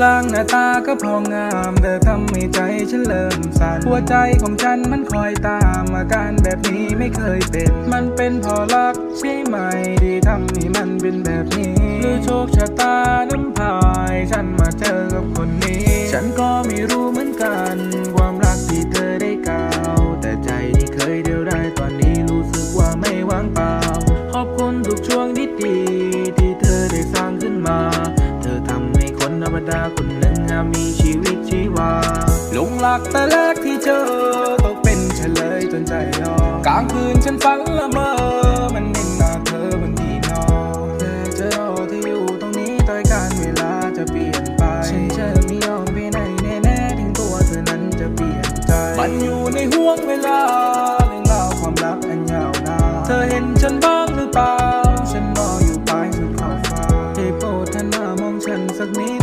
ร่างหน้าตาก็พองามเธอทำให้ใจฉันเริ่มสั่นหัวใจของฉันมันคอยตามอาการแบบนี้ไม่เคยเป็น มันเป็นพอรักใช่ไหมที่ทำให้มันเป็นแบบนี้หรือโชคชะตาน้ำพายฉันมาเจอกับคนนี้ ฉันก็ไม่รู้เหมือนกัน ความรักที่เธอได้กล่าวแต่ใจที่เคยเดียวได้ตอนนี้รู้สึกว่าไม่ว่างเปล่าขอบคุณทุกช่วงที่ดี ดาคนหนึ่งมีชีวิตชีวาหลงรักแต่แรกที่เจอตกเป็นเฉลยจนใจยอมกลางคืนฉันฝันละเมอมันเห็นหน้าเธอบนที่นอนแต่เจอเราที่อยู่ตรงนี้ต่อยการเวลาจะเปลี่ยนไปฉันจะไม่ยอมไปไหนแน่ๆถึงตัวเธอนั้นจะเปลี่ยนใจมันอยู่ในห่วงเวลาเรื่องราวความรักอันยาวนานเธอเห็นฉันบ้างหรือเปล่าฉันรออยู่ปลายสุดขอบฟ้าได้โปรดท่านหน้ามองฉันสักนิด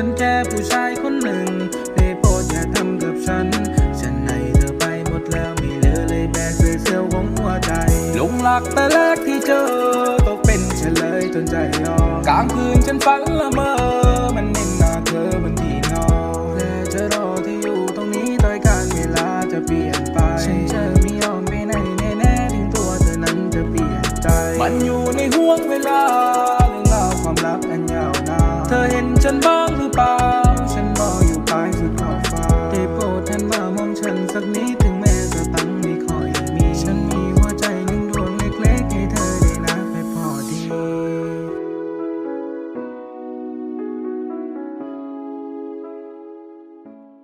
ฉันแค่ผู้ชายคนหนึ่งได้โปรดอย่าทำกับฉัน ฉันให้เธอไปหมดแล้วไม่เหลือเลยแบกเสี้วของหัวใจหลงหลักแต่แรกที่เจอตกเป็นเฉลยจนใจอ่อนกลางคืนฉันฝันละเมอมันเน้นหนาเธอบนทีนอนแต่จะรอที่อยู่ตรงนี้โดยการเวลาจะเปลี่ยนไปฉันจะไม่ยอมไปไหนแน่แน่ทิ้งตัวเธอนั้นจะเปลี่ยนใจ มันอยู่ในห่วงเวลาเรื่องราวความรักอันยาวนานเธอเห็นฉันบ้าง